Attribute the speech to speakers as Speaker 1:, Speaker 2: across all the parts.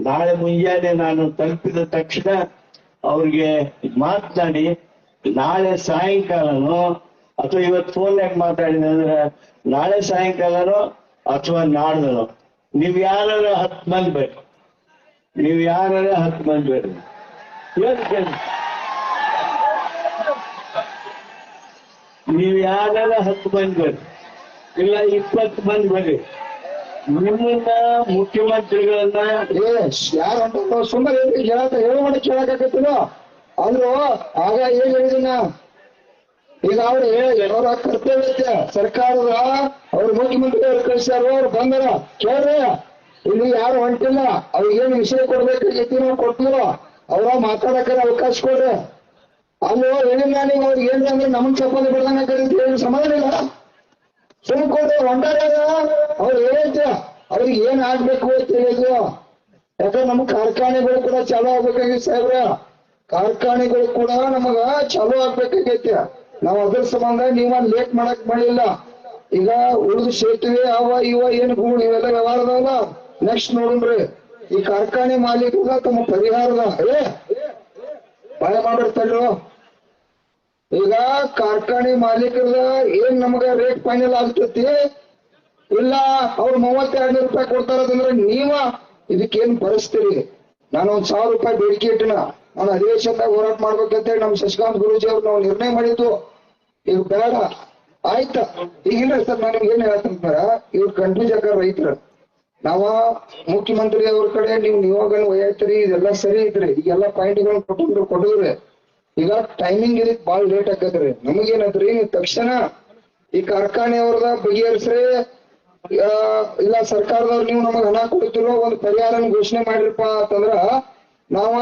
Speaker 1: ನಾಳೆ ಮುಂಜಾನೆ ನಾನು ತಲುಪಿದ ತಕ್ಷಣ ಅವ್ರಿಗೆ ಮಾತನಾಡಿ, ನಾಳೆ ಸಾಯಂಕಾಲನೋ, ಅಥವಾ ಇವತ್ತು ಫೋನ್ಯಾಗ ಮಾತಾಡಿದ ಅಂದ್ರೆ, ನಾಳೆ ಸಾಯಂಕಾಲನೋ ಅಥವಾ ನಾಡ್ದನೋ. ನೀವ್ ಯಾರು ಹತ್ತು ಮಂದಿ ಬೇಕು? ನೀವ್ ಯಾರು ಹತ್ತು ಮಂದಿ ಬೇಕು? ಇವತ್ತು. ನೀವ್ ಯಾರ ಹತ್ತು ಮಂದಿ ಬೇಕು? ಇಲ್ಲ, ಇಪ್ಪತ್ತು ಮಂದಿ ಬರ್ರಿ ನಿಮ್ಮನ್ನ ಮುಖ್ಯಮಂತ್ರಿಗಳನ್ನ
Speaker 2: ಯಾರು ಅಂತ ಸುಮ್ಮನೆ ಹೇಳಕ ಹೇಳು ಮಾಡಿ ಕೇಳಕಾಗತ್ತಿಲ್ಲ ಅಂದ್ರು ಆಗ ಏನ್ ಹೇಳಿದಿನ ಈಗ ಅವ್ರು ಅವ್ರ ಕರ್ತವ್ಯ ಐತೆ ಸರ್ಕಾರದ ಅವ್ರ ಅವ್ರು ಕಳಿಸ್ಯಾರ, ಅವ್ರು ಬಂದಾರ, ಕೇಳ್ರಿ. ಇಲ್ಲಿ ಯಾರು ಹೊಂಟಿಲ್ಲ, ಅವ್ರಿಗೇನು ವಿಷಯ ಕೊಡ್ಬೇಕಾಗೈತಿ ನಾವು ಕೊಟ್ಟಿಲ್ಲ. ಅವ್ರ ಮಾತಾಡಕ ಅವಕಾಶ ಕೊಡ್ರಿ. ಅಲ್ಲೋ ಏನಿಲ್ಲ ನೀವು ಅವ್ರಿಗೆ ಏನ್ ಅಂದ್ರೆ ನಮಗ್ ಚಪ್ಪಲಿ ಬಿಡ್ದಂಗ ಸಮಾಧಾನ ಇಲ್ಲ. ಸುಮ್ ಹೊಂಡ ಅವ್ರು ಏನೈತೆ ಅವ್ರಿಗೆ ಏನ್ ಆಗ್ಬೇಕು ಅಂತ ಹೇಳಿದ್ರು. ಯಾಕಂದ್ರೆ ನಮ್ ಕಾರ್ಖಾನೆಗಳು ಕೂಡ ಚಾಲೂ ಆಗ್ಬೇಕಾಗಿತ್ತು ಸಾಹೇಬ್ರ. ಕಾರ್ಖಾನೆಗಳು ಕೂಡ ನಮಗ ಚಾಲೂ ಆಗ್ಬೇಕಾಗೈತಿ. ನಾವ್ ಅದ್ರ ಸಂಬಂಧ ನೀವ ಲೇಟ್ ಮಾಡಕ್ ಮಾಡಿಲ್ಲ. ಈಗ ಉಳಿದು ಸೇತುವೆ, ಅವ, ಇವ, ಏನ್ ಗೂಳು ಇವೆಲ್ಲ ವ್ಯವಹಾರದವಲ್ಲ ನೆಕ್ಸ್ಟ್ ನೋಡ್ರಿ ಈ ಕಾರ್ಖಾನೆ ಮಾಲೀಕರ ತಮ್ಮ ಪರಿಹಾರದ, ಏ ಭಯ ಮಾಡಿರ್ತಾರೋ ಈಗ ಕಾರ್ಖಾನೆ ಮಾಲೀಕರದ ಏನ್ ನಮಗ ರೇಟ್ ಫೈನಲ್ ಆಗ್ತೈತಿ? ಇಲ್ಲ, ಅವ್ರು ಮೂವತ್ತೆರಡು ರೂಪಾಯಿ ಕೊಡ್ತಾರದಂದ್ರೆ ನೀವ ಇದಕ್ಕೇನ್ ಭರಿಸ್ತೀರಿ ನಾನು ಒಂದ್ ಸಾವಿರ ರೂಪಾಯಿ ಬೇಡಿಕೆ ಇಟ್ಟಿನ. ನಾನು ಅಧಿವೇಶನದಾಗ ಹೋರಾಟ ಮಾಡ್ಬೇಕಂತೇಳಿ ನಮ್ ಶಶಿಕಾಂತ್ ಗುರೂಜಿ ಅವ್ರು ನಾವು ನಿರ್ಣಯ ಮಾಡಿದ್ದು. ಈಗ ಬೇಡ. ಆಯ್ತಾ. ಈಗಿಲ್ಲ ಸರ್ ನಾನು ಏನ್ ಹೇಳ್ತಂದ್ರ ಇವ್ರು ಕನ್ಫ್ಯೂಸ್ ಆಗ ರೈತರು. ನಾವ ಮುಖ್ಯಮಂತ್ರಿ ಅವ್ರ ಕಡೆ, ನೀವು ನಿಯೋಗ ಒಯ್ಯತ್ರಿ ಇದೆಲ್ಲ ಸರಿ ಐತ್ರಿ. ಈಗೆಲ್ಲ ಪಾಯಿಂಟ್ಗಳನ್ನ ಕೊಟ್ಟಿದ್ರು ಕೊಡಿದ್ರಿ. ಈಗ ಟೈಮಿಂಗ್ ಇದಕ್ ಬಾಳ್ ಲೇಟ್ ಆಕತ್ರಿ ರೀ ನೀವು ತಕ್ಷಣ ಈ ಕಾರ್ಖಾನೆ ಅವ್ರದ ಬಗೆಹರಿಸ್ರಿ ಇಲ್ಲ ಸರ್ಕಾರದವ್ರು ನೀವು ನಮಗ್ ಹಣ ಕೊಡ್ತಿರೋ ಒಂದು ಪರಿಹಾರನ ಘೋಷಣೆ ಮಾಡಿರಪ್ಪ ಅಂತಂದ್ರ ನಾವ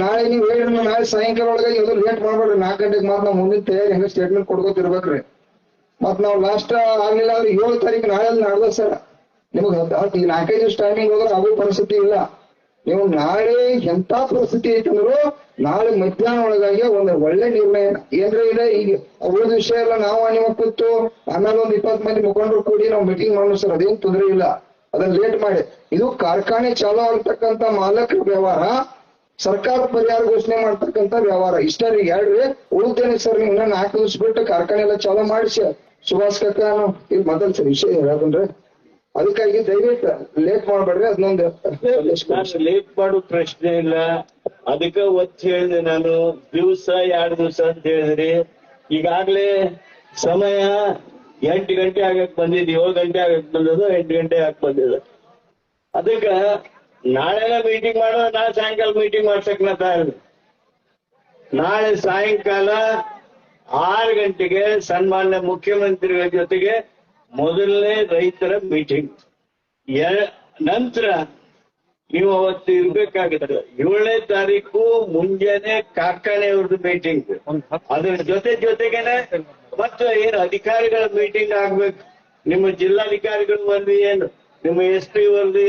Speaker 2: ನಾಳೆ ನೀವ್ ಹೇಳಿ ನಾಳೆ ಸಾಯಂಕಾಲ ಒಳಗೆ ಇದು ಲೇಟ್ ಮಾಡ್ಬೇಡ್ರಿ. ನಾಲ್ಕು ಗಂಟೆಗೆ ಮಾತ್ರ ನಾವು ಮುಂದಿನ ತಯಾರಿ ಹೆಂಗ ಸ್ಟೇಟ್ಮೆಂಟ್ ಕೊಡ್ಕೋತಿರ್ಬೇಕ್ರಿ. ಮತ್ ನಾವ್ ಲಾಸ್ಟ್ ಆಗ್ಲಿಲ್ಲ ಅಂದ್ರೆ ಏಳು ತಾರೀಕು ನಾಳೆ ನಾಡ್ದ ಸರ್ ನಿಮಗ್ ಹತ್ತು ಈಗ ನಾಲ್ಕೈದು ಟೈಮಿಂಗ್ ಹೋದ್ರೆ ಆಗೋ ಪರಿಸ್ಥಿತಿ ಇಲ್ಲ. ನೀವು ನಾಳೆ ಎಂತ ಪರಿಸ್ಥಿತಿ ಐತಂದ್ರು ನಾಳೆ ಮಧ್ಯಾಹ್ನ ಒಳಗಾಗಿ ಒಂದು ಒಳ್ಳೆ ನಿರ್ಣಯ ಏನ್ರ ಇದೆ. ಈಗ ಉಳಿದ ವಿಷಯ ಎಲ್ಲ ನಾವು ನಿಮಗೆ ಕೂತು ಆಮೇಲೆ ಒಂದ್ ಇಪ್ಪತ್ ಮಂದಿ ಮುಖಂಡರು ಕೂಡಿ ನಾವು ಮೀಟಿಂಗ್ ಮಾಡೋಣ ಸರ್, ಅದೇನ್ ತೊಂದರೆ ಇಲ್ಲ. ಅದನ್ನ ಲೇಟ್ ಮಾಡಿ. ಇದು ಕಾರ್ಖಾನೆ ಚಾಲೂ ಆಗ್ತಕ್ಕಂತ ಮಾಲಕರ ವ್ಯವಹಾರ, ಸರ್ಕಾರ ಪರಿಹಾರ ಘೋಷಣೆ ಮಾಡ್ತಕ್ಕಂತ ವ್ಯವಹಾರ. ಇಷ್ಟ ರೀ ಹೇಳ್ರಿ ಉಳಿದೇನೆ ಸರ್ ನೀವು ಇನ್ನ ನಾಲ್ಕು ದಿವಸ ಬಿಟ್ಟು ಕಾರ್ಖಾನೆ ಎಲ್ಲ ಚಾಲೂ ಮಾಡಿಸಿ. ಸುಭಾಷ್ ಕಕ್ಕ ಇಲ್ಲಿ ಮೊದಲ್ ಸರ್ ವಿಷಯ ಹೇಳೋದನ್ರಿ ಅದಕ್ಕಾಗಿ ದಯವಿಟ್ಟು ಲೇಟ್ ಮಾಡ್ಬೇಡ್ರಿ ಅದನ್ನೊಂದು
Speaker 1: ನಾನು ಲೇಟ್ ಮಾಡೋ ಪ್ರಶ್ನೆ ಇಲ್ಲ. ಅದಕ್ಕ ಒತ್ತಿ ಹೇಳಿದೆ ನಾನು. ದಿವಸ, ಎರಡು ದಿವಸ ಅಂತ ಹೇಳಿದ್ರಿ. ಈಗಾಗ್ಲೇ ಸಮಯ ಎಂಟು ಗಂಟೆ ಆಗಕ್ ಬಂದಿದ್. ಏಳು ಗಂಟೆ ಆಗಕ್ ಬಂದದ್ದು, ಎಂಟು ಗಂಟೆ ಆಗಕ್ ಬಂದಿದೆ. ಅದಕ್ಕ ನಾಳೆನ ಮೀಟಿಂಗ್ ಮಾಡೋ ನಾಳೆ ಸಾಯಂಕಾಲ ಮೀಟಿಂಗ್ ಮಾಡ್ಸಕ್ ನಾ ನಾಳೆ ಸಾಯಂಕಾಲ ಆರು ಗಂಟೆಗೆ ಸನ್ಮಾನ್ಯ ಮುಖ್ಯಮಂತ್ರಿಗಳ ಜೊತೆಗೆ ಮೊದಲನೇ ರೈತರ ಮೀಟಿಂಗ್ ನಂತರ ನೀವು ಅವತ್ತು ಇರ್ಬೇಕಾಗುತ್ತೆ. ಏಳನೇ ತಾರೀಕು ಮುಂಜಾನೆ ಕಾರ್ಖಾನೆಯವ್ರದ್ದು ಮೀಟಿಂಗ್ ಅದ್ರ ಜೊತೆ ಜೊತೆಗೇನೆ ಮತ್ತೆ ಏನು ಅಧಿಕಾರಿಗಳ ಮೀಟಿಂಗ್ ಆಗ್ಬೇಕು. ನಿಮ್ಮ ಜಿಲ್ಲಾಧಿಕಾರಿಗಳು ವರದಿ ಏನು, ನಿಮ್ಮ ಎಸ್ ಪಿ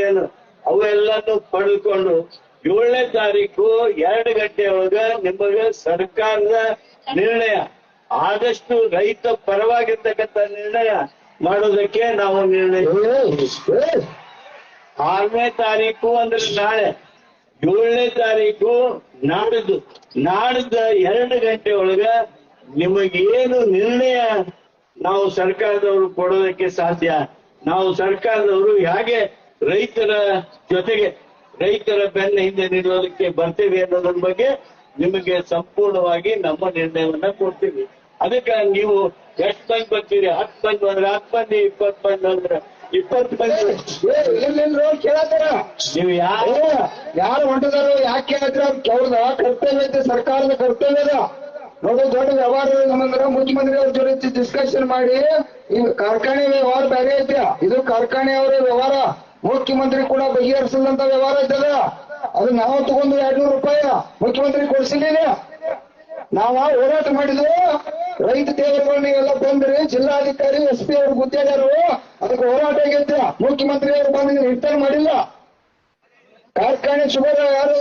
Speaker 1: ಏನು, ಅವೆಲ್ಲಾನು ಪಡೆದುಕೊಂಡು ಏಳನೇ ತಾರೀಕು ಎರಡು ಗಂಟೆ ಒಳಗ ನಿಮಗೆ ಸರ್ಕಾರದ ನಿರ್ಣಯ. ಆದಷ್ಟು ರೈತ ಪರವಾಗಿರ್ತಕ್ಕಂಥ ನಿರ್ಣಯ ಮಾಡೋದಕ್ಕೆ ನಾವು ನಿರ್ಣಯ ಆರನೇ ತಾರೀಕು ಅಂದ್ರೆ ನಾಳೆ. ಏಳನೇ ತಾರೀಕು ನಾಡಿದ್ದು. ನಾಡಿದ್ದ ಎರಡು ಗಂಟೆ ಒಳಗ ನಿಮಗೇನು ನಿರ್ಣಯ ನಾವು ಸರ್ಕಾರದವರು ಕೊಡೋದಕ್ಕೆ ಸಾಧ್ಯ? ನಾವು ಸರ್ಕಾರದವರು ಹೇಗೆ ರೈತರ ಜೊತೆಗೆ, ರೈತರ ಬೆನ್ನ ಹಿಂದೆ ನಿಲ್ಲೋದಕ್ಕೆ ಬರ್ತೇವೆ ಅನ್ನೋದ್ರ ಬಗ್ಗೆ ನಿಮಗೆ ಸಂಪೂರ್ಣವಾಗಿ ನಮ್ಮ ನಿರ್ಣಯವನ್ನ ಕೊಡ್ತೀವಿ. ಅದಕ್ಕೆ ನೀವು ಎಷ್ಟು ಮಂದಿ ಬರ್ತೀರಿ ಹತ್ತು ಮಂದಿ ಬಂದ್ರೆ ಹತ್ತು ಮಂದಿ ಇಪ್ಪತ್ತು ಮಂದಿ ಅಂದ್ರೆ ಇಪ್ಪತ್ತು ಮಂದಿ
Speaker 2: ಕೇಳತ್ತಾರ
Speaker 1: ನೀವು ಯಾರು
Speaker 2: ಯಾರು ಹೊಂಟದಾರ ಯಾಕೆ ಕೇಳತ್ರ ಅವ್ರದ ಕರ್ತವ್ಯ ಐತೆ ಸರ್ಕಾರದ ಕರ್ತವ್ಯ ಅದ. ನೋಡು ದೊಡ್ಡ ವ್ಯವಹಾರ ನಮ್ಮಂದ್ರ. ಮುಖ್ಯಮಂತ್ರಿ ಅವ್ರ ಜೊತೆ ಡಿಸ್ಕಷನ್ ಮಾಡಿ. ಈ ಕಾರ್ಖಾನೆ ವ್ಯವಹಾರ ಬೇರೆ ಐತೆ. ಇದು ಕಾರ್ಖಾನೆ ಅವರ ವ್ಯವಹಾರ. ಮುಖ್ಯಮಂತ್ರಿ ಕೂಡ ಬಗೆಹರಿಸದಂತ ವ್ಯವಹಾರ ಐತದ ಅದು. ನಾವು ತಗೊಂಡು ಎರಡ್ನೂರು ರೂಪಾಯಿ ಮುಖ್ಯಮಂತ್ರಿ ಕೊಡ್ಸಿಲ್ಲ ನಾವ ಹೋರಾಟ ಮಾಡಿದ್ವು. ರೈತ ದೇವರುಗಳು ಎಲ್ಲ ಬಂದ್ರಿ ಜಿಲ್ಲಾಧಿಕಾರಿ, ಎಸ್ ಪಿ ಅವರು ಗುದ್ದೆಗಾರರು ಅದಕ್ಕೆ ಹೋರಾಟ ಆಗೈತೆ ಮುಖ್ಯಮಂತ್ರಿ ಅವರು ಬಂದು ನಿರ್ಧಾರ ಮಾಡಿಲ್ಲ. ಕಾರ್ಖಾನೆ ಶುಭ ಯಾರು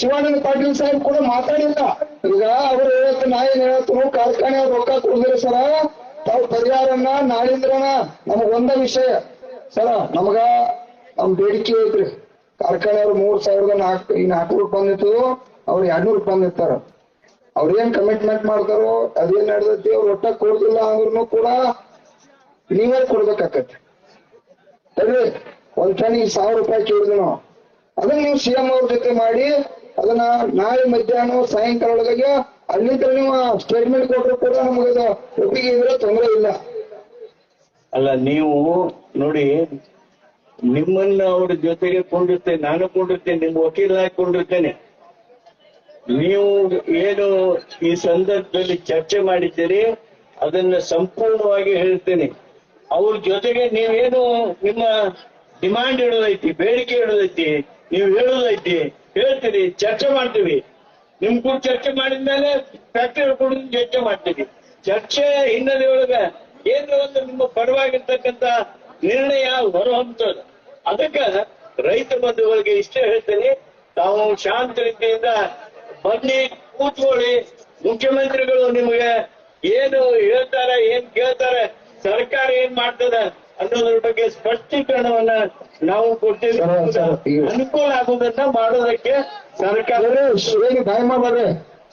Speaker 2: ಶಿವಾನಂದ ಪಾಟೀಲ್ ಸಾಹೇಬ್ ಕೂಡ ಮಾತಾಡಿಲ್ಲ. ಈಗ ಅವರು ಹೇಳತ್ತ ನಾ ಏನ್ ಕಾರ್ಖಾನೆ ಅವ್ರು ರೊಕ್ಕ ಕೊಡಿದ್ರೆ ಸರ. ತಾವು ಪರಿಹಾರನ್ನ ನಾಳಿಂದ್ರನ, ನಮಗ್ ಒಂದ ವಿಷಯ. ಸರ, ನಮಗ ನಮ್ ಬೇಡಿಕೆ ಐತ್ರಿ. ಕಾರ್ಖಾನೆ ಅವ್ರು ಮೂರ್ ಸಾವಿರದ ನಾಲ್ಕು, ಈ ನಾಲ್ಕುನೂರು ಬಂದಿತ್ತು. ಅವ್ರು ಎರಡ್ನೂರು ರೂಪಾಯಿ ನಿಂತಾರ ಅವ್ರೇನ್ ಕಮಿಟ್ಮೆಂಟ್ ಮಾಡ್ತಾರೋ ಅದೇನ್ ನಡೆದೈತಿ, ಅವ್ರು ಒಟ್ಟ ಕೊಡುದಿಲ್ಲ ಅಂದ್ರೂ ಕೂಡ ನೀವೇ ಕೊಡ್ಬೇಕಾಕತಿ ಅದೇ ಒಂದ್ ಟನ್ನಿಗೆ ಸಾವಿರ ರೂಪಾಯಿ ಕೇಳಿದ್ವಿ ನಾವು ಅದನ್ನ ನೀವು ಸಿಎಂ ಅವ್ರ ಜೊತೆ ಮಾಡಿ, ಅದನ್ನ ನಾಳೆ ಮಧ್ಯಾಹ್ನ ಸಾಯಂಕಾಲ ಒಳಗೆ ಅಲ್ಲಿಂದ ನೀವು ಸ್ಟೇಟ್ಮೆಂಟ್ ಕೊಟ್ಟರು ಕೂಡ ನಮಗೆ ಒಪ್ಪಿಗೆ ಇದ್ರೆ ತೊಂದರೆ ಇಲ್ಲ.
Speaker 1: ಅಲ್ಲ, ನೀವು ನೋಡಿ, ನಿಮ್ಮನ್ನ ಅವ್ರ ಜೊತೆಗೆ ಕೊಂಡಿರ್ತೇನೆ, ನಾನು ಕೊಂಡಿರ್ತೇನೆ, ನಿಮ್ ವಕೀಲ ಕೊಂಡಿರ್ತೇನೆ. ನೀವು ಏನು ಈ ಸಂದರ್ಭದಲ್ಲಿ ಚರ್ಚೆ ಮಾಡಿದ್ದೀರಿ, ಅದನ್ನ ಸಂಪೂರ್ಣವಾಗಿ ಹೇಳ್ತೇನೆ. ಅವ್ರ ಜೊತೆಗೆ ನೀವೇನು ನಿಮ್ಮ ಡಿಮಾಂಡ್ ಇಡೋದೈತಿ ಬೇಡಿಕೆ ಇಡೋದೈತಿ ನೀವು ಹೇಳೋದೈತಿ, ಹೇಳ್ತೀರಿ, ಚರ್ಚೆ ಮಾಡ್ತೀವಿ. ನಿಮ್ ಕೂಡ ಚರ್ಚೆ ಮಾಡಿದ್ಮೇಲೆ ಫ್ಯಾಕ್ಟರಿ ಕೂಡ ಚರ್ಚೆ ಮಾಡ್ತೀವಿ. ಚರ್ಚೆ ಹಿನ್ನೆಲೆ ಒಳಗ ಏನು ಒಂದು ನಿಮ್ಮ ಪರವಾಗಿರ್ತಕ್ಕಂತ ನಿರ್ಣಯ ಹೊರಹೊಮ್ಮ ಅದಕ್ಕ ರೈತ ಬಂಧುಗಳಿಗೆ ಇಷ್ಟೇ ಹೇಳ್ತೇನೆ, ತಾವು ಶಾಂತ ರೀತಿಯಿಂದ ಬನ್ನಿ ಕೂತ್ಕೊಳ್ಳಿ. ಮುಖ್ಯಮಂತ್ರಿಗಳು ನಿಮಗೆ ಏನು ಹೇಳ್ತಾರೆ ಏನ್ ಕೇಳ್ತಾರೆ ಸರ್ಕಾರ ಏನ್ ಮಾಡ್ತದೆ ಅನ್ನೋದ್ರ ಬಗ್ಗೆ ಸ್ಪಷ್ಟೀಕರಣವನ್ನ ನಾವು
Speaker 2: ಕೊಟ್ಟಿದ್ದೀವಿ.
Speaker 1: ಅನುಕೂಲ ಆಗುದನ್ನ ಮಾಡೋದಕ್ಕೆ ಸರ್ಕಾರ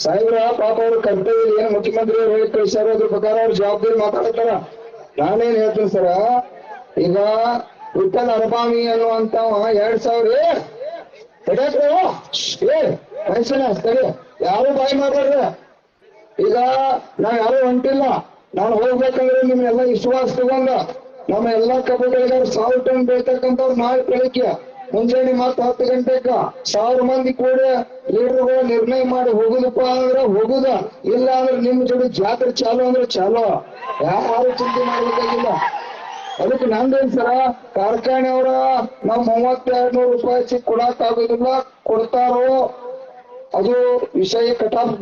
Speaker 2: ಸಾಹೇಬ್ರ ಪಾಪ ಅವ್ರ ಕರ್ತವ್ಯ ಏನು ಮುಖ್ಯಮಂತ್ರಿ ಅವ್ರು ಹೇಳಿ ಕಳಿಸ್ಯಾರ ಅದ್ರ ಪ್ರಕಾರ ಅವ್ರ ಜವಾಬ್ದಾರಿ ಮಾತಾಡ್ತಾರ. ನಾನೇನ್ ಹೇಳ್ತೀನಿ ಸರ ಈಗ ವಿಠಲ್ ಅರಬಾಮಿ ಅನ್ನುವಂತ ಎರಡ್ ಸಾವಿರ ಸರಿ. ಯಾರು ಬಾಯಿ ಮಾಡ್ಬಾರ್ರಿ ಈಗ ನಾ ಯಾರು ಹೊಂಟಿಲ್ಲ. ನಾನು ಹೋಗ್ಬೇಕಂದ್ರೆ ನಿಮ್ನೆಲ್ಲ ವಿಶ್ವಾಸ ತಗೊಂಡ ನಮ್ಮ ಎಲ್ಲಾ ಕಬ್ಬು ಸಾವಿರ ಟನ್ ಬೆಳಿತಕ್ಕಂಥವ್ರು ನಾಳೆ ಬೆಳಿಗ್ಗೆ. ಮುಂಜಾನೆ ಮತ್ತೆ ಹತ್ತು ಗಂಟೆಗ ಸಾವಿರ ಮಂದಿ ಕೂಡ ಲೀಡರ್ಗಳು ನಿರ್ಣಯ ಮಾಡಿ ಹೋಗುದಪ್ಪ ಅಂದ್ರೆ ಹೋಗುದ. ಇಲ್ಲ ಅಂದ್ರೆ ನಿಮ್ ಜೋಡಿ ಜಾತ್ರೆ ಚಾಲು ಅಂದ್ರೆ ಚಾಲು. ಯಾರು ಚಿಂತೆ ಮಾಡ್ಬೇಕಾಗಿಲ್ಲ ಅದಕ್ಕೆ ನಂದೇನ್ ಸರ? ಕಾರ್ಖಾನೆ ಅವರ ನಾವ್ ಮೂವತ್ತೆರಡು ನೂರು ರೂಪಾಯಿ ಚಿಕ್ ಕೊಡಕ್ ಆಗೋದಿಲ್ಲ. ಕೊಡ್ತಾರೋ? ಅದು ವಿಷಯ ಕಟಾಫ್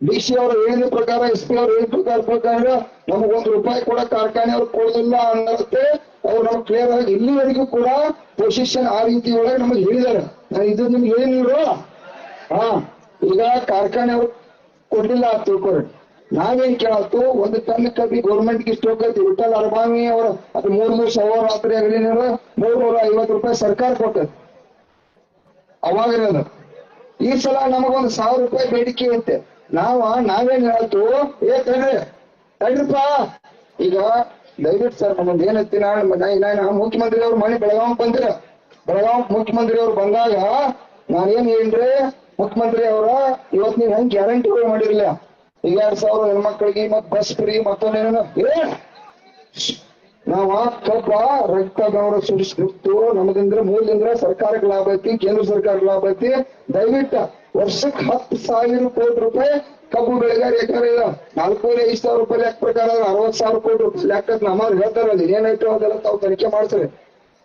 Speaker 2: ಡಿ ಸಿ ಅವರು ಹೇಳಿದ ಪ್ರಕಾರ ಎಸ್ ಪಿ ಅವರು ಹೇಳಿದ ಪ್ರಕಾರ ಪ್ರಕಾರ ನಮಗೊಂದು ರೂಪಾಯಿ ಕೂಡ ಕಾರ್ಖಾನೆ ಅವ್ರು ಕೊಡೋದಿಲ್ಲ ಅನ್ನೋದಕ್ಕೆ ಅವ್ರು ನಮ್ಗೆ ಕ್ಲಿಯರ್ ಆಗಿ ಇಲ್ಲಿವರೆಗೂ ಕೂಡ ಪೊಸಿಷನ್ ಆ ರೀತಿ ಒಳಗೆ ನಮಗೆ ಹೇಳಿದಾರೆ ನಾನು ಇದು ನಿಮ್ಗೆ ನೀವು ಹಾ, ಈಗ ಕಾರ್ಖಾನೆ ಅವ್ರು ಕೊಡ್ಲಿಲ್ಲ ತಿಳ್ಕೊರಿ ನಾವೇನ್ ಕೇಳತ್ತು ಒಂದು ಟನ್ ಕಬ್ಬಿ ಗೌರ್ಮೆಂಟ್ಗೆ ಇಷ್ಟು ಹೋಗೈತಿ ವಿಠಲ್ ಅರಬಾಮಿ ಅವರ ಅದು ಮೂರ್ ಮೂರ್ ಸಾವಿರ ರಾತ್ರಿ ಆಗಲಿ ಮೂರ್ ನೂರ ಐವತ್ತು ರೂಪಾಯಿ ಸರ್ಕಾರ ಕೊಟ್ಟ ಅವಾಗ ಈ ಸಲ ನಮಗೊಂದು ಸಾವಿರ ರೂಪಾಯಿ ಬೇಡಿಕೆ ಐತೆ ನಾವ, ನಾವೇನ್ ಹೇಳ್ತು? ಏ ತಡ್ರಿ ತಡ್ರಿಪ್ಪ ಈಗ ದಯವಿಟ್ಟು ಸರ್ ನಮ್ಮ ಏನೈತಿ ನಾ ನಾನು ಮುಖ್ಯಮಂತ್ರಿ ಅವ್ರ ಮನೆ ಬೆಳಗಾವ್ ಬಂದ್ರ. ಬೆಳಗಾವ್ ಮುಖ್ಯಮಂತ್ರಿ ಅವ್ರು ಬಂದಾಗ ನಾನೇನ್ ಹೇಳ್ರಿ ಮುಖ್ಯಮಂತ್ರಿ ಅವರ ಇವತ್ ನೀವ್ ಹೆಂಗ್ ಗ್ಯಾರಂಟಿಗಳು ಮಾಡಿರ್ಲಿಲ್ಲ ಈಗ ಎರಡ್ ಸಾವಿರ ಹೆಣ್ಮಕ್ಳಿಗೆ ಮತ್ ಬಸ್ ಫ್ರೀ, ಮತ್ತೊಂದೇನೇನು? ಏ! ನಾವ ಕಬ್ಬ ರಕ್ತ ಗೌರ ಸುಡಿಸ್ಬಿಟ್ಟು ನಮದಿಂದ ಮೂಲದಿಂದ ಸರ್ಕಾರಕ್ಕೆ ಲಾಭ ಐತಿ, ಕೇಂದ್ರ ಸರ್ಕಾರ ಲಾಭ ಐತಿ. ದಯವಿಟ್ಟ ವರ್ಷಕ್ಕೆ ಹತ್ತು ಸಾವಿರ ಕೋಟಿ ರೂಪಾಯಿ ಕಬ್ಬು ಬೆಳೆಗಾರ ಎಕರೆ ಇಲ್ಲ ನಾಲ್ಕೂವರೆ, ಐದು ಸಾವಿರ ರೂಪಾಯಿ ಲೆಕ್ಕ ಪ್ರಕಾರ ಅರವತ್ ಸಾವಿರ ಕೋಟಿ ರೂಪಾಯಿ. ಲೆಕ್ಕ ಹೇಳ್ತಾರ ಅಲ್ಲಿ ಏನಾಯ್ತು ಅದೆಲ್ಲ ತಾವು ತನಿಖೆ ಮಾಡ್ತಾರೆ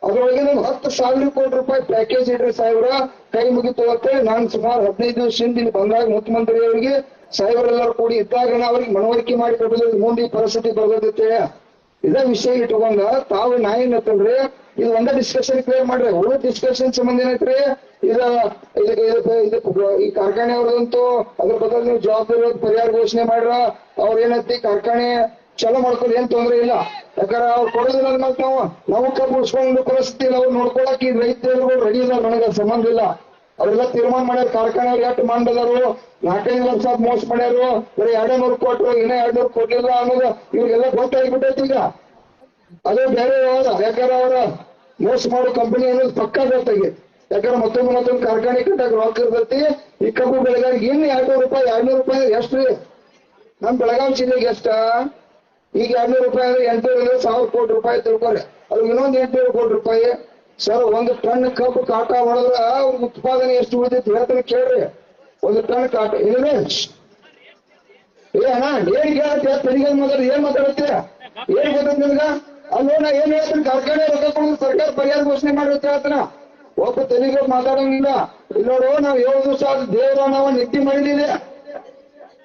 Speaker 2: ಅದ್ರೊಳಗೆ ನೀವು ಹತ್ತು ಸಾವಿರ ಕೋಟಿ ರೂಪಾಯಿ ಪ್ಯಾಕೇಜ್ ಇಡ್ರಿ ಸಾವಿರ ಕೈ ಮುಗಿತು ನಾನು ಸುಮಾರು ಹದಿನೈದು ದಿವಸ ಹಿಂದೆ ಬಂದಾಗ ಮುಖ್ಯಮಂತ್ರಿ ಅವರಿಗೆ ಸಾಹೇಬರೆಲ್ಲರೂ ಕೂಡಿ ಇದ್ದಾಗ ಅವ್ರಿಗೆ ಮನವರಿಕೆ ಮಾಡಿ ಕೊಡೋದು ಮುಂದೆ ಪರಿಸ್ಥಿತಿ ಬರ್ಬೋದಿತ್ತೆ ಇದ ವಿಷಯ ಇಟ್ಕೊಂಡ ತಾವು ನಾ ಏನ್ ಈ ಇದು ಒಂದ ಡಿಸ್ಕಷನ್ ಕ್ಲಿಯರ್ ಮಾಡ್ರಿ. ಉಳಿದ ಡಿಸ್ಕಷನ್ ಸಂಬಂಧ ಏನೈತ್ರಿ? ಇದ ಈ ಕಾರ್ಖಾನೆ ಅವ್ರದಂತೂ ಅದ್ರ ಬದಲು ನೀವು ಜವಾಬ್ದಾರಿ ಪರಿಹಾರ ಘೋಷಣೆ ಮಾಡ್ರ. ಅವ್ರ ಏನೈತಿ, ಕಾರ್ಖಾನೆ ಚಲೋ ಮಾಡ್ಕೊಳ್ಳಿ, ಏನ್ ತೊಂದ್ರೆ ಇಲ್ಲ. ಯಾಕಂದ್ರೆ ಅವ್ರು ಕೊಡೋದಿಲ್ಲ ಅಂದ್ಮೇಲೆ ನಾವು ನಾವು ಕಬ್ಬು ಪರಿಸ್ಥಿತಿ ಇಲ್ಲ ಅವ್ರು ನೋಡ್ಕೊಳಕ್ ಈ ರೈತರು ರೆಡಿ ಇಲ್ಲ ನನಗೆ ಸಂಬಂಧ ಇಲ್ಲ. ಅವರೆಲ್ಲ ತೀರ್ಮಾನ ಮಾಡ್ಯಾರ, ಕಾರ್ಖಾನೆ ಅವ್ರು ಮಾಡಿದಾರು ನಾಲ್ಕೈದು ಲಕ್ಷ ಮೋಸ ಮಾಡ್ಯಾರು. ಬರೀ ಎರಡೇ ನೂರು ಕೊಟ್ರು, ಇನ್ನೂ ಎರಡ್ ನೂರು ಕೊಡ್ಲಿಲ್ಲ ಅನ್ನೋದು ಇವ್ರಿಗೆಲ್ಲ ಗೊತ್ತಾಗ್ಬಿಟ್ಟೈತಿ ಈಗ. ಅದು ಬೇರೆ ಯಾಕಂದ್ರೆ ಅವರ ಮೋಸ ಮಾಡೋ ಕಂಪನಿ ಅನ್ನೋದು ಪಕ್ಕ ಗೊತ್ತಾಗಿ ಯಾಕಂದ್ರೆ ಮತ್ತೊಂದು ಮತ್ತೊಂದು ಕಾರ್ಖಾನೆ ಕಟ್ಟಾಗ ರೊಕ್ಕ ಇರ್ತೈತಿ, ಈ ಕಬ್ಬು ಬೆಳೆಗಾರಿಗೆ ಇನ್ನು ಎರಡ್ನೂರು ರೂಪಾಯಿ ಎರಡ್ನೂರು ರೂಪಾಯಿ ಎಷ್ಟ್ರಿ ನಮ್ ಬೆಳಗಾವಿ ಜಿಲ್ಲೆಗೆ ಎಷ್ಟ? ಈಗ ಎರಡ್ನೂರು ರೂಪಾಯಿ ಅಂದ್ರೆ ಎಂಟು ಸಾವಿರ ಕೋಟಿ ರೂಪಾಯಿ ತಿಳ್ಕೊಳ್ರಿ ಅದು ಇನ್ನೊಂದು ಎಂಟುನೂರು ಕೋಟಿ ರೂಪಾಯಿ. ಸರ್, ಒಂದು ಟನ್ ಕಬ್ಬು ಕಾಟ ಅವ್ರ ಉತ್ಪಾದನೆ ಎಷ್ಟು ಉಳಿದೈತಿ ಹೇಳ್ತಾನೆ ಕೇಳ್ರಿ. ಒಂದು ಟನ್ ಕಾಟ ಏನೇ ಏ ಅಣ್ಣ, ಏನ್ ಕೇಳತ್ತೆ ತೆರಿಗೆ ಮಾತಾಡ, ಏನ್ ಮಾತಾಡತ್ತೆ ಏನ್ ಗೊತ್ತ ನಿನ್ಗ? ಅಲ್ಲೋ ಏನ್ ಹೇಳ್ತೀನಿ? ಕಾರ್ಖಾನೆ ರೊಕ್ಕ ಕೊಡೋದು ಸರ್ಕಾರ ಪರಿಹಾರ ಘೋಷಣೆ ಮಾಡಿರುತ್ತೆ ಹೇಳ್ತಾನ. ಒಬ್ಬ ತೆರಿಗೆ ಮಾತಾಡಂಗಿಲ್ಲ. ಇಲ್ಲ ನಾವ್ ಏಳು ದಿವಸ ದೇವರ ನಾವು ನಿದ್ದೆ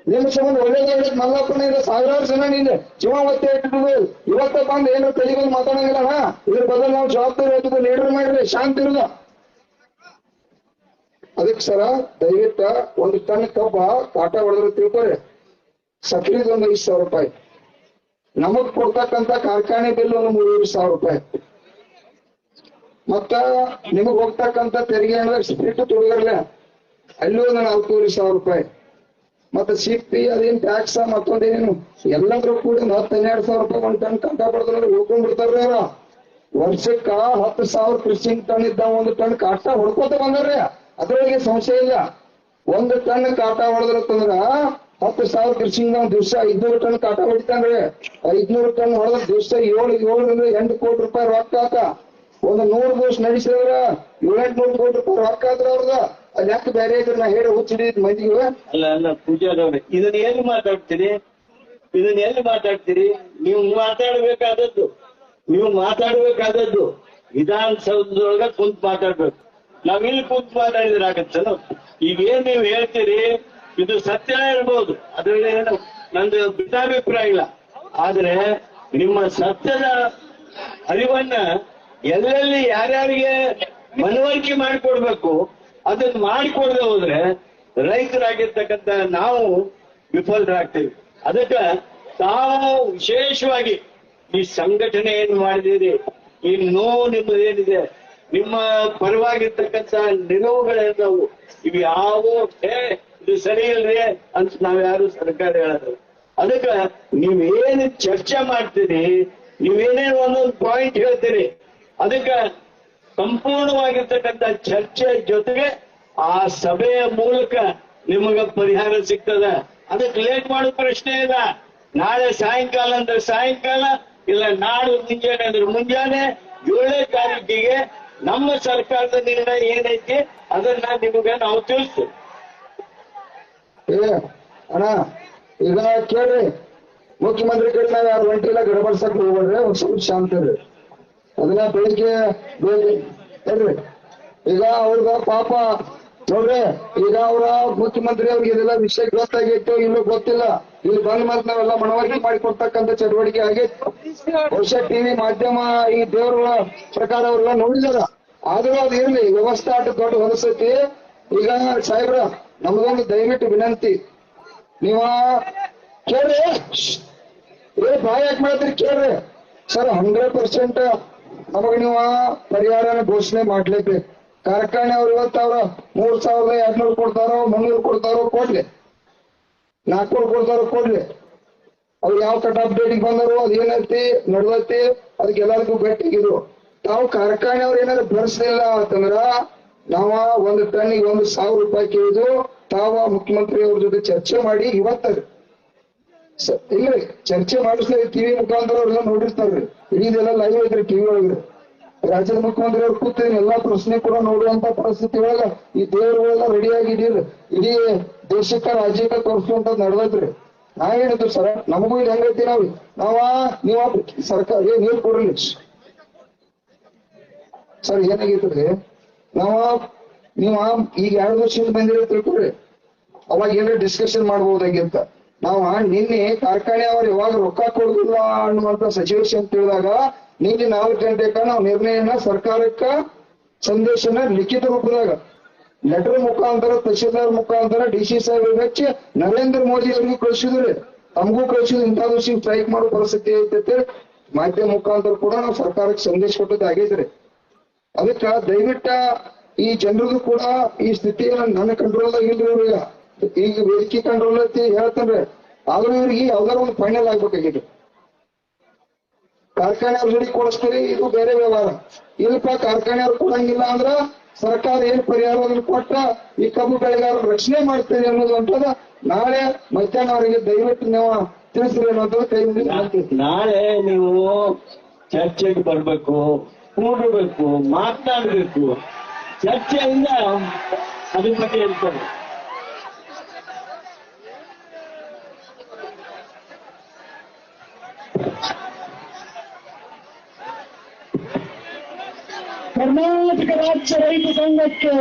Speaker 2: ಮಾಡಿದೀವಿ ನಿಮ್ಮ ಒಳ್ಳೆ ಒಳ್ಳೇದು ಮಲ್ಲಪ್ಪನ ಇಲ್ಲ ಸಾವಿರಾರು ಜನ ನೀನು ಜೀವ ಒತ್ತೆ ಇವತ್ತ ಬಂದು ಏನು ತೆರಿಗೆ ಮಾತಾಡಂಗಿಲ್ಲ, ಹಾ? ಇದ್ರ ಬದಲು ನಾವು ಜವಾಬ್ದಾರಿ ಹೊತ್ತು ಲೀಡರ್ ಮಾಡ್ರಿ ಶಾಂತಿ ಇರುದ. ಅದಕ್ಕೆ ಸರ, ದಯವಿಟ್ಟ ಒಂದು ಟನ್ ಕಬ್ಬ ಕಾಟ ಹೊಡೆದ್ರೆ ತಿಳ್ಕೊರಿ ಸಕ್ರಿದ ಒಂದು ಐದು ಸಾವಿರ ರೂಪಾಯಿ. ನಮಗ್ ಕೊಡ್ತಕ್ಕಂತ ಕಾರ್ಖಾನೆ ಬಿಲ್ ಒಂದು ಮೂರುವರೆ ಸಾವಿರ ರೂಪಾಯಿ. ಮತ್ತ ನಿಮಗ್ ಹೋಗ್ತಕ್ಕಂತ ತೆರಿಗೆ ಅಂದ್ರೆ ಸ್ಪ್ರಿಟ್ ತುಡುಗರ್ಲೆ ಅಲ್ಲಿ ಒಂದು ನಾಲ್ಕೂವರೆ ಸಾವಿರ ರೂಪಾಯಿ. ಮತ್ತೆ ಸಿಪ್ಪಿ ಅದೇನ್ ಟ್ಯಾಕ್ಸ್ ಮತ್ತೊಂದೇನು ಎಲ್ಲಾದ್ರೂ ಕೂಡ ಹತ್ತು, ಹನ್ನೆರಡು ಸಾವಿರ ರೂಪಾಯಿ ಒಂದ್ ಟನ್ ಕಂಟ ಬಡದ್ರೆ ಉಳ್ಕೊಂಡ್ಬಿಡ್ತಾರ ವರ್ಷಕ್ಕ ಹತ್ತು ಸಾವಿರ ಕೃಷಿ ಟನ್ ಇದ್ದ ಒಂದು ಟನ್ ಕಾಟ ಹೊಡ್ಕೋತ ಬಂದಾರ್ರಿ ಅದ್ರೊಳಗೆ ಸಂಶಯ ಇಲ್ಲ. ಒಂದು ಟನ್ ಕಾಟ ಹೊಡೆದ್ರಂದ್ರ ಹತ್ತು ಸಾವಿರ ಕೃಷಿ ದಿವಸ ಐದ್ನೂರು ಟನ್ ಕಾಟ ಹೊಡಿತಾನ್ರಿ. ಐದ್ನೂರು ಟನ್ ಹೊಡೆದ್ರ ದಿವಸ ಏಳು ಏಳರಿಂದ ಎಂಟು ಕೋಟಿ ರೂಪಾಯಿ ರೊಕ್ಕ ಆತ. ಒಂದು ನೂರು ದಿವಸ ನಡೆಸಿದ್ರ ಏಳೆಂಟ್ನೂರು ಕೋಟಿ ರೂಪಾಯಿ ರೊಕ್ಕ ಆದ್ರ ಅವ್ರದ. ಯಾಕೆ ಬೇರೆ ಇದನ್ನ ಹೇಳಿ ಹುಚ್ಚಿಡಿ ಮಂದಿಗೆ
Speaker 1: ಅಲ್ಲ ಅಲ್ಲ ಪೂಜಾರವ್ರೆ ಇದನ್ನ ಎಲ್ಲಿ ಮಾತಾಡ್ತೀರಿ? ಇದನ್ನ ಎಲ್ಲಿ ಮಾತಾಡ್ತೀರಿ? ನೀವು ಮಾತಾಡ್ಬೇಕಾದದ್ದು ನೀವು ಮಾತಾಡ್ಬೇಕಾದದ್ದು ವಿಧಾನಸೌಧದೊಳಗ ಕುಂತ್ ಮಾತಾಡ್ಬೇಕು. ನಾವ್ ಇಲ್ಲಿ ಕುಂತ್ ಮಾತಾಡಿದ್ರೆ ಆಗತ್ತಲ್ಲ ಈಗ ಏನ್ ನೀವು ಹೇಳ್ತೀರಿ? ಇದು ಸತ್ಯ ಇರ್ಬೋದು ಅದ್ರಲ್ಲಿ ಏನು, ನಂದು ಭಿನ್ನಾಭಿಪ್ರಾಯ ಇಲ್ಲ. ಆದ್ರೆ ನಿಮ್ಮ ಸತ್ಯದ ಅರಿವನ್ನ ಎಲ್ಲೆಲ್ಲಿ ಯಾರ್ಯಾರಿಗೆ ಮನವರಿಕೆ ಮಾಡಿಕೊಡ್ಬೇಕು ಅದನ್ನ ಮಾಡಿಕೊಡದೆ ಹೋದ್ರೆ ರೈತರಾಗಿರ್ತಕ್ಕಂಥ ನಾವು ವಿಫಲರಾಗ್ತೀವಿ. ಅದಕ್ಕೆ ತಾವು ವಿಶೇಷವಾಗಿ ಈ ಸಂಘಟನೆ ಏನ್ ಮಾಡಿದಿರಿ ಈ ನೋವು ನಿಮ್ಮದೇನಿದೆ ನಿಮ್ಮ ಪರವಾಗಿರ್ತಕ್ಕಂಥ ನಿಲುವುಗಳೇನವು ಇವು ಯಾವ ಇದು ಸರಿ ಇಲ್ರಿ ಅಂತ ನಾವ್ಯಾರು ಸರ್ಕಾರ ಹೇಳೋದು ಅದಕ್ಕೆ ನೀವೇನು ಚರ್ಚೆ ಮಾಡ್ತೀರಿ? ನೀವೇನೇನು ಒಂದೊಂದು ಪಾಯಿಂಟ್ ಹೇಳ್ತೀರಿ. ಅದಕ್ಕೆ ಸಂಪೂರ್ಣವಾಗಿರ್ತಕ್ಕಂಥ ಚರ್ಚೆ ಜೊತೆಗೆ ಆ ಸಭೆಯ ಮೂಲಕ ನಿಮಗ ಪರಿಹಾರ ಸಿಗ್ತದ. ಅದಕ್ಕೆ ಲೇಟ್ ಮಾಡೋ ಪ್ರಶ್ನೆ ಇಲ್ಲ. ನಾಳೆ ಸಾಯಂಕಾಲ ಅಂದ್ರೆ ಸಾಯಂಕಾಲ, ಇಲ್ಲ ನಾಡು ಮುಂಜಾನೆ ಅಂದ್ರೆ ಮುಂಜಾನೆ, ಏಳನೇ ತಾರೀಕಿಗೆ ನಮ್ಮ ಸರ್ಕಾರದ ನಿರ್ಣಯ ಏನೈತಿ ಅದನ್ನ ನಿಮಗೆ ನಾವು ತಿಳಿಸ್ತೀವಿ.
Speaker 2: ಅಣ್ಣ, ಈಗ ಕೇಳ್ರಿ. ಮುಖ್ಯಮಂತ್ರಿ ಕಡೆ ನಾವು ಯಾರು ಗಡಬಡ್ಸಕ್ ಒಂದ್ ಸ್ವಲ್ಪ ಶಾಂತ ಅದನ್ನ ಬೆಳಿಗ್ಗೆ ಹೇಳ್ರಿ ಈಗ ಅವ್ರದ ಪಾಪ, ನೋಡ್ರಿ, ಈಗ ಅವ್ರ ಮುಖ್ಯಮಂತ್ರಿ ಅವ್ರಿಗೆ ಇದೆಲ್ಲ ವಿಷಯ ಗೊತ್ತಾಗಿತ್ತು ಇನ್ನು ಗೊತ್ತಿಲ್ಲ. ಇಲ್ಲಿ ಬಂದ್ ಮತ್ ನಾವೆಲ್ಲ ಮನವರಿಕೆ ಮಾಡಿಕೊಡ್ತಕ್ಕಂತ ಚಟುವಟಿಕೆ ಆಗಿತ್ತು. ಬಹುಶಃ ಟಿವಿ ಮಾಧ್ಯಮ ಈ ದೇವ್ರ ಪ್ರಕಾರ ಅವ್ರೆಲ್ಲ ನೋಡಿದಾರ. ಆದ್ರೂ ಅದ್ ಇರ್ಲಿ, ವ್ಯವಸ್ಥೆ ಆಟ ದೊಡ್ಡ ಹೊಲಸತಿ. ಈಗ ಸಾಹೇಬ್ರ ನಮ್ದೊಂದು ದಯವಿಟ್ಟು ವಿನಂತಿ. ನೀವ ಕೇಳ್ರಿ. ಏ ಬಾಯ್ ಯಾಕೆ ಮಾಡ್ತೀರಿ ಕೇಳ್ರಿ. ಸರ್ ಹಂಡ್ರೆಡ್ ಪರ್ಸೆಂಟ್ ನಮಗ ನೀವು ಪರಿಹಾರನ ಘೋಷಣೆ ಮಾಡ್ಲೇಬೇಕು. ಕಾರ್ಖಾನೆ ಅವ್ರು ಇವತ್ತು ಅವ್ರ ಮೂರ್ ಸಾವಿರದ ಎರಡ್ನೂರು ಕೊಡ್ತಾರೋ, ಮುನ್ನೂರು ಕೊಡ್ತಾರೋ, ಕೊಡ್ಲಿ. ನಾಲ್ಕುನೂರು ಕೊಡ್ತಾರೋ, ಕೊಡ್ಲಿ. ಅವ್ರು ಯಾವ ಕಟ್ ಆಫ್ ಡೇಟಿಗೆ ಬಂದರು, ಅದ್ ಏನೈತಿ, ನಡ್ದೈತಿ, ಅದಕ್ಕೆ ಎಲ್ಲರಿಗೂ ಗಟ್ಟಿಗಿದ್ರು ತಾವು ಕಾರ್ಖಾನೆ ಅವ್ರು ಏನಾದ್ರು ಭರಿಸಲಿಲ್ಲ ಅಂತಂದ್ರ ನಾವ ಒಂದು ಟನ್ನಿಗೆ ಒಂದು ಸಾವಿರ ರೂಪಾಯಿ ಕೇಳಿದ್ರು ತಾವ ಮುಖ್ಯಮಂತ್ರಿ ಅವ್ರ ಜೊತೆ ಚರ್ಚೆ ಮಾಡಿ ಇವತ್ತ ಇಲ್ರಿ ಚರ್ಚೆ ಮಾಡಿಸ್ಲಿ ಟಿವಿ ಮುಖಾಂತರ ಅವ್ರೆಲ್ಲ ನೋಡಿರ್ತಾರ್ರಿ ಇದೆಲ್ಲ ಲೈವ್ ಐತ್ರಿ ಟಿವಿ ಒಳಗ್ರಿ ರಾಜ್ಯದ ಮುಖ್ಯಮಂತ್ರಿ ಅವ್ರು ಕೂತ ಎಲ್ಲಾ ಪ್ರಶ್ನೆ ಕೂಡ ನೋಡುವಂತ ಪರಿಸ್ಥಿತಿ ಒಳಗ ಈ ದೇವರುಗಳೆಲ್ಲ ರೆಡಿ ಆಗಿದ್ದೀರಿ ಇಡೀ ದೇಶಕ್ಕ ರಾಜ್ಯಕ್ಕ ತೋರಿಸುವಂತ ನಡೆದೈತ್ರಿ ನಾ ಹೇಳಿದ್ರು ಸರ್, ನಮಗೂ ಇಲ್ಲಿ ಹೆಂಗೈತಿ ನಾವ್? ನಾವಾ, ನೀವ ಸರ್ಕಾರ, ಏ ನೀರ್ ಕೊಡ್ರಿ. ಸರ್ ಏನಾಗೈತ್ರಿ ನಾವ, ನೀವ ಈಗ ಎರಡು ವರ್ಷದಿಂದ ಬಂದಿರೋ ತಿಳ್ಕೊಡ್ರಿ ಅವಾಗ ಏನಾರ ಡಿಸ್ಕಷನ್ ಮಾಡಬಹುದಾಗಿತ್ತ ನಾವ ನಿನ್ನೆ ಕಾರ್ಖಾನೆ ಅವ್ರು ಯಾವಾಗ ರೊಕ್ಕ ಕೊಡುದಿಲ್ಲ ಅನ್ನುವಂತ ಸಿಚುವೇಶನ್ ತಿಳಿದಾಗ ನಿನ್ನೆ ನಾಲ್ಕು ಗಂಟೆಕ ನಾವು ನಿರ್ಣಯನ ಸರ್ಕಾರಕ್ಕ ಸಂದೇಶನ ಲಿಖಿತ ರೂಪದಾಗ ಲೆಟರ್ ಮುಖಾಂತರ, ತಹಶೀಲ್ದಾರ್ ಮುಖಾಂತರ ಡಿ ಸಿ ಸಾಹೇಬ್ ಹಚ್ಚಿ, ನರೇಂದ್ರ ಮೋದಿ ಅವ್ರಿಗೂ ಕಳಿಸಿದ್ರಿ. ತಮಗೂ ಕಳಿಸಿದ್ರು, ಇಂಥ ದಿವಸ ಸ್ಟ್ರೈಕ್ ಮಾಡೋ ಪರಿಸ್ಥಿತಿ ಐತೈತೆ. ಮಾಧ್ಯಮ ಮುಖಾಂತರ ಕೂಡ ನಾವು ಸರ್ಕಾರಕ್ಕೆ ಸಂದೇಶ ಕೊಟ್ಟದ್ದು ಆಗೈತ್ರಿ ಅದಕ್ಕ ದಯವಿಟ್ಟ ಈ ಜನರದು ಕೂಡ ಈ ಸ್ಥಿತಿಯನ್ನ ನನ್ನ ಕಂಟ್ರೋಲ್ದಾಗ ಇಲ್ರಿ ಇವ್ರೀಗ ಈಗ ವೇದಿಕೆ ಕಂಟ್ರೋಲ್ ಅಂತ ಹೇಳ್ತಾನ್ರಿ ಆದ್ರೂ ಇವ್ರಿಗೆ ಯಾವ್ದಾರ ಒಂದು ಫೈನಲ್ ಆಗ್ಬೇಕಾಗಿತ್ತು. ಕಾರ್ಖಾನೆ ಅವ್ರ ಕೊಡಿಸ್ತೀರಿ, ಇದು ಬೇರೆ ವ್ಯವಹಾರ. ಇಲ್ಲಪ್ಪ, ಕಾರ್ಖಾನೆ ಅವ್ರು ಕೊಡಂಗಿಲ್ಲ ಅಂದ್ರ ಸರ್ಕಾರ ಏನ್ ಪರಿಹಾರ ಅದನ್ನ ಕೊಟ್ಟ ಈ ಕಬ್ಬು ಬೆಳೆಗಾರರು ರಕ್ಷಣೆ ಮಾಡ್ತೀರಿ ಅನ್ನೋದು ಅಂತದ ನಾಳೆ ಮಧ್ಯಾಹ್ನ ಅವರಿಗೆ ದಯವಿಟ್ಟು ನೀವು ತಿಳಿಸ್ರಿ ಅನ್ನೋದು ಕೈ.
Speaker 1: ನಾಳೆ ನೀವು ಚರ್ಚೆಗೆ ಬರ್ಬೇಕು, ಕೂಡಬೇಕು, ಮಾತನಾಡ್ಬೇಕು. ಚರ್ಚೆಯಿಂದ ಅದ್ರ ಬಗ್ಗೆ ಇರ್ತದೆ
Speaker 3: ಕರ್ನಾಟಕ ರಾಜ್ಯ ರೈತ ಸಂಘಕ್ಕೆ